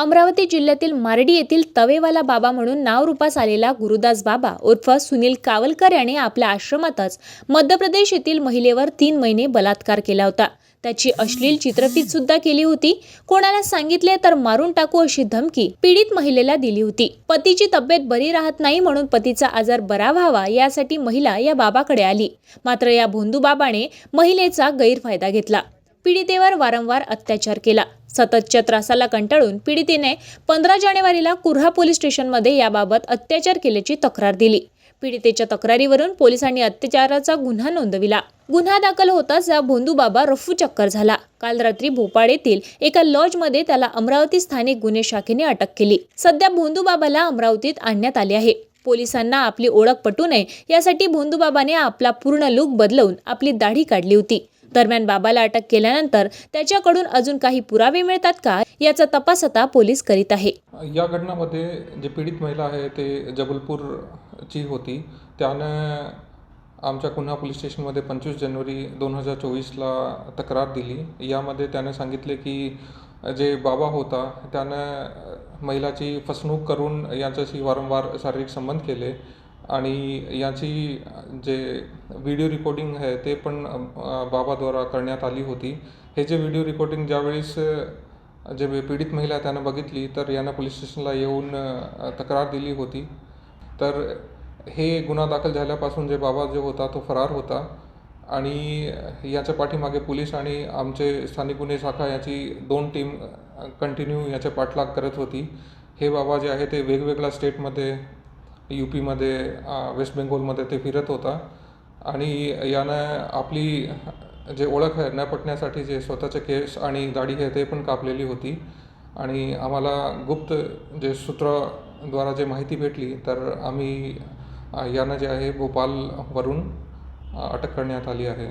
अमरावती जिल्ह्यातील मारडी येथील तवेवाला बाबा म्हणून नाव रूपास आलेला गुरुदास बाबा उर्फ सुनील कावलकर याने आपल्या आश्रमातच मध्य प्रदेश येथील महिलेवर तीन महिने बलात्कार केला होता. त्याची अश्लील चित्रफित सुद्धा केली होती. कोणाला सांगितले तर मारून टाकू अशी धमकी पीडित महिलेला दिली होती. पतीची तब्येत बरी राहत नाही म्हणून पतीचा आजार बरा व्हावा यासाठी महिला या बाबाकडे आली. मात्र या भोंदू बाबाने महिलेचा गैरफायदा घेतला. पीडितेवर वारंवार अत्याचार केला. सततच्या त्रासाला कंटाळून पीडितेने पंधरा जानेवारीला कुर्हा पोलीस स्टेशनमध्ये याबाबत अत्याचार केल्याची तक्रार दिली. पीडितेच्या तक्रारीवरून पोलिसांनी अत्याचाराचा गुन्हा नोंदविला. गुन्हा दाखल होताच या भोंदू बाबा रफू चक्कर झाला. काल रात्री भोपाळ येथील एका लॉजमध्ये त्याला अमरावती स्थानिक गुन्हे शाखेने अटक केली. सध्या भोंदू बाबाला अमरावतीत आणण्यात आले आहे. पोलिसांना आपली ओळख पटू नये यासाठी भोंदूबाबाने आपला पूर्ण लूक बदलवून आपली दाढी काढली होती. दरम्यान बाबाला अटक केल्यानंतर त्याच्याकडून अजून काही पुरावे मिळतात का याचा तपास आता पोलीस करीत आहे. या घटनामध्ये जे पीडित महिला आहे ते जबलपूरची होती. त्यानं आमच्या कुन्हा पोलीस स्टेशनमध्ये पंचवीस जानेवारी दोन हजार चोवीसला तक्रार दिली. यामध्ये त्याने सांगितले की जे बाबा होता त्यानं महिलाची फसवणूक करून यांच्याशी वारंवार शारीरिक संबंध केले. आणि याची जे व्हिडिओ रेकॉर्डिंग आहे ते पण बाबाद्वारा करण्यात आली होती. हे जे व्हिडिओ रेकॉर्डिंग ज्यावेळेस जे पीडित महिला त्यानं बघितली तर यानं पोलीस स्टेशनला येऊन तक्रार दिली होती. तर हे गुन्हा दाखल झाल्यापासून जे बाबा जो होता तो फरार होता. आणि याच्या पाठीमागे पोलीस आणि आमचे स्थानिक गुन्हे शाखा याची दोन टीम कंटिन्यू याचे पाठलाग करत होती. हे बाबा जे आहे ते वेगवेगळ्या स्टेटमध्ये यू पीमध्ये वेस्ट बेंगॉलमध्ये ते फिरत होता. आणि यानं आपली जे ओळख आहे न पटण्यासाठी जे स्वतःचे केस आणि दाढी आहे ते पण कापलेली होती. आणि आम्हाला गुप्त जे सूत्राद्वारा जे माहिती भेटली तर आम्ही यानं जे आहे भोपालवरून अटक करण्यात आली आहे.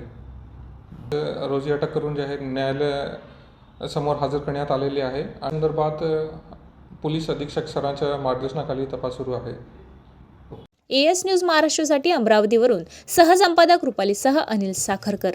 रोजी अटक करून जे आहे न्यायालय समोर हजर करण्यात आलेले आहे. संदर्भात पोलीस अधीक्षक सरांच्या मार्गदर्शनाखाली तपास सुरू आहे. एएस न्यूज महाराष्ट्रासाठी अमरावतीवरून सहसंपादक रुपालीसह अनिल साखरकर.